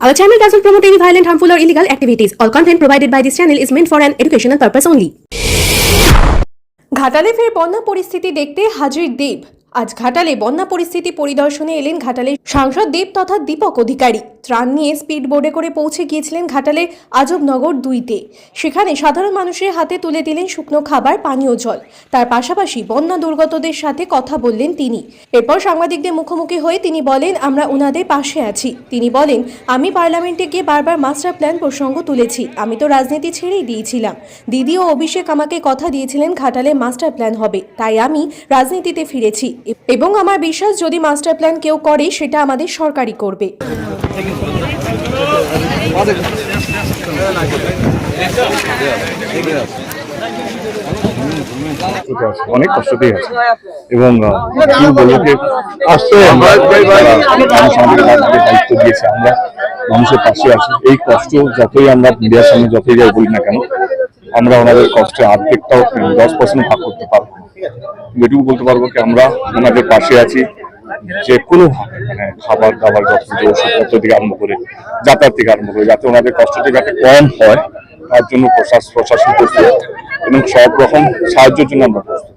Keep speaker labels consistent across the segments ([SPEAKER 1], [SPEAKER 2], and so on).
[SPEAKER 1] Our channel doesn't promote any violent, harmful, or illegal activities. All content provided by this channel is meant for an educational purpose only.
[SPEAKER 2] ঘাটালে ফের বন্যা পরিস্থিতি দেখতে হাজির দেব আজ ঘাটালে বন্যা পরিস্থিতি পরিদর্শনে এলেন ঘাটালের সাংসদ দেব তথা দীপক অধিকারী। ত্রাণ নিয়ে স্পিড বোর্ডে করে পৌঁছে গিয়েছিলেন ঘাটালের আজবনগর দুইতে। সেখানে সাধারণ মানুষের হাতে তুলে দিলেন শুকনো খাবার, পানীয় জল। তার পাশাপাশি বন্যা দুর্গতদের সাথে কথা বললেন তিনি। এরপর সাংবাদিকদের মুখোমুখি হয়ে তিনি বলেন, আমরা ওনাদের পাশে আছি। তিনি বলেন, আমি পার্লামেন্টে গিয়ে বারবার মাস্টার প্ল্যান প্রসঙ্গ তুলেছি। আমি তো রাজনীতি ছেড়েই দিয়েছিলাম। দিদি ও অভিষেক আমাকে কথা দিয়েছিলেন, ঘাটালে মাস্টার প্ল্যান হবে। তাই আমি রাজনীতিতে ফিরেছি। এবং আমার বিশ্বাস যদি মাস্টার প্ল্যান কেউ করে সেটা আমাদের সরকারই করবে
[SPEAKER 3] অনেক কষ্টতেই আছে এবং কি বলব যে আসছে আমরা মানুষ আমাদের রাজনীতির দায়িত্ব দিয়েছে আমরা মানুষের পাশে আছি এই কষ্ট যতই আমরা মিডিয়ার সামনে যতই যাই বলি না কেন আমরা ওনাদের কষ্টে অর্ধেকটাও দশ পার্সেন্ট ভাগ করতে পারব না। যেটুকু বলতে পারব কি আমরা ওনাদের পাশে আছি। যে কোনো মানে খাবার দাবার যত ওষুধপত্র থেকে আরম্ভ করে যাতায়াত থেকে আরম্ভ করে যাতে ওনাদের কষ্টটা যাতে কম হয় তার জন্য প্রশাসন প্রশাসন প্রস্তুত এবং সব রকম সাহায্যের জন্য আমরা প্রস্তুত।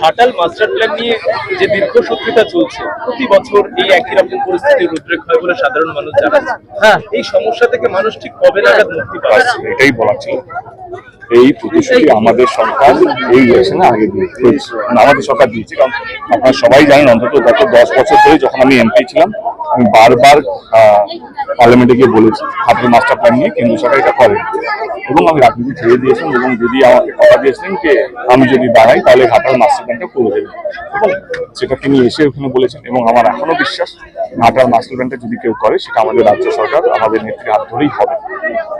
[SPEAKER 4] ঘাটাল মাস্টার প্ল্যান নিয়ে যে দীর্ঘ শত্রুতা চলছে প্রতি বছর এই একই রকম পরিস্থিতির উদ্রেক হয় বলে সাধারণ মানুষ জানাচ্ছে। হ্যাঁ। এই সমস্যা থেকে মানুষ ঠিক কবে নাগাদ মুক্তি পাবে?
[SPEAKER 3] এটাই বলার ছিল। এই প্রতিশ্রুতি আমাদের সরকার এই ইলেকশনে আগে মানে আমাদের সরকার দিয়েছে, কারণ আপনারা সবাই জানেন, অন্তত গত দশ বছর ধরে যখন আমি এমপি ছিলাম, আমি বারবার পার্লামেন্টে গিয়ে বলেছি হাতের মাস্টার প্ল্যান নিয়ে কেন্দ্র সরকার এটা করেন এবং আমি রাজনীতি ছেড়ে দিয়েছেন এবং যদি আমাকে কথা দিয়েছিলেন যে আমি যদি দাঁড়াই, তাহলে ঘাটার মাস্টার প্ল্যানটা করে দেবেন এবং সেটা তিনি এসে ওখানে বলেছেন, এবং আমার এখনও বিশ্বাস ঘাটার মাস্টার প্ল্যানটা যদি কেউ করে সেটা আমাদের রাজ্য সরকার আমাদের নেত্রী হাত ধরেই হবে।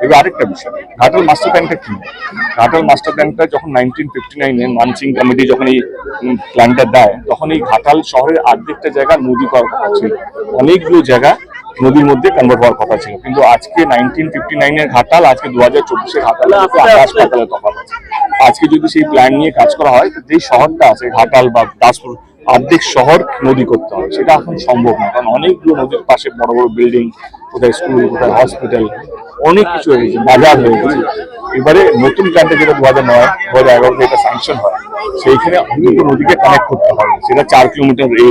[SPEAKER 3] এবার আরেকটা বিষয় ঘাটাল মাস্টার প্ল্যানটা কি? ঘাটাল মাস্টার প্ল্যানটা যখন নাইনটিন ফিফটি নাইনে মানসিং কমিটি যখন এই প্ল্যানটা দেয় তখন এই ঘাটাল শহরের অর্ধেকটা জায়গা নদী করার কথা ছিল। অনেকগুলো জায়গা নদীর মধ্যে কনভার্ট হওয়ার কথা ছিল। কিন্তু আজকে নাইনটিন ফিফটি নাইনের ঘাটাল আজকে দু হাজার চব্বিশের মধ্যে আকাশ পাতালের তফাৎ আছে। আজকে যদি সেই প্ল্যান নিয়ে কাজ করা হয় যেই শহরটা আছে ঘাটাল বা দাসপুর অর্ধেক শহর নদী করতে হবে। সেটা এখন সম্ভব না, কারণ অনেকগুলো নদীর পাশে বড় বড় বিল্ডিং কোথায় স্কুল কোথায় হসপিটাল অনেক কিছু হয়ে গেছে, বাজার হয়ে গেছে। এবারে নতুন প্ল্যানটা যেটা দু হাজার নয় দু হাজার এগারোতে এটা স্যাংশন হয়। সেইখানে অনেকগুলো নদীকে কানেক্ট করতে হবে। সেটা চার কিলোমিটার এ।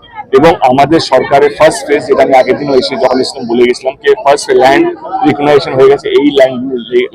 [SPEAKER 3] এবং আমাদের সরকারের ফার্স্ট ফেজ যেটা আমি আগের দিনও এসে যখন ইসলাম বলে গেছিলাম, যে ফার্স্ট ল্যান্ড রিকগনাইজেশন হয়ে গেছে, এই ল্যান্ড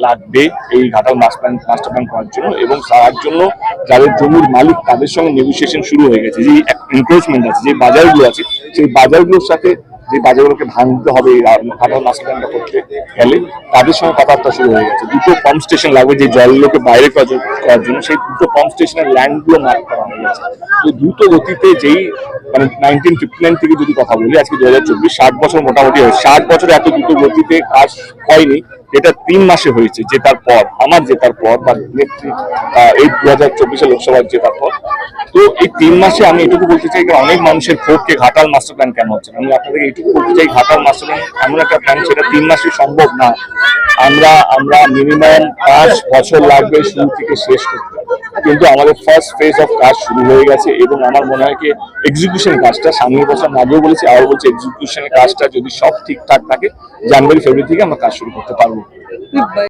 [SPEAKER 3] লাগবে, এই Ghatal master plan master plan করার জন্য এবং তার জন্য যাদের জমির মালিক, তাদের সঙ্গে নেগোসিয়েশন শুরু হয়ে গেছে। যে এনক্রোচমেন্ট আছে, যে বাজারগুলো আছে, সেই বাজারগুলোর সাথে যে বাজারগুলোকে ভাঙতে হবে, এই ঘাটাল করতে গেলে তাদের সঙ্গে কথাবার্তা শুরু হয়ে গেছে। দুটো পাম্প স্টেশন লাগবে যে জলগুলোকে বাইরে করার জন্য- সেই দুটো পাম্প স্টেশনের ল্যান্ডগুলো মার্ক করা হয়ে গেছে। তো দ্রুত গতিতে যেই মানে নাইনটিন ফিফটি নাইন থেকে যদি কথা বলি, আজকে দু হাজার চব্বিশ, ষাট বছর মোটামুটি হয় ষাট বছর এত দ্রুত গতিতে কাজ হয়নি। যেটা তিন মাসে হয়েছে, জেতার পর, আমার জেতার পর, বা এই দু হাজার চব্বিশে লোকসভার জেতার পর। তো এই তিন মাসে আমি এটুকু বলতে চাই অনেক মানুষের ক্ষোভকে ঘাটাল মাস্টার প্ল্যান কেন হচ্ছে? আমি আপনাদেরকে এটুকু বলতে চাই, ঘাটাল মাস্টার প্ল্যান এমন একটা প্ল্যান সেটা তিন মাসে সম্ভব না। আমরা আমরা মিনিমাম পাঁচ বছর লাগবে শুরু থেকে শেষ করতে। কিন্তু আমাদের ফার্স্ট ফেজ অফ কাজ শুরু হয়ে গেছে এবং আমার মনে হয় কি এক্সিকিউশন কাজটা সামনের বছর আগেও বলেছি, আরও বলছি এক্সিকিউশনের কাজটা যদি সব ঠিকঠাক থাকে জানুয়ারি ফেব্রুয়ারি থেকে আমরা কাজ শুরু করতে পারব।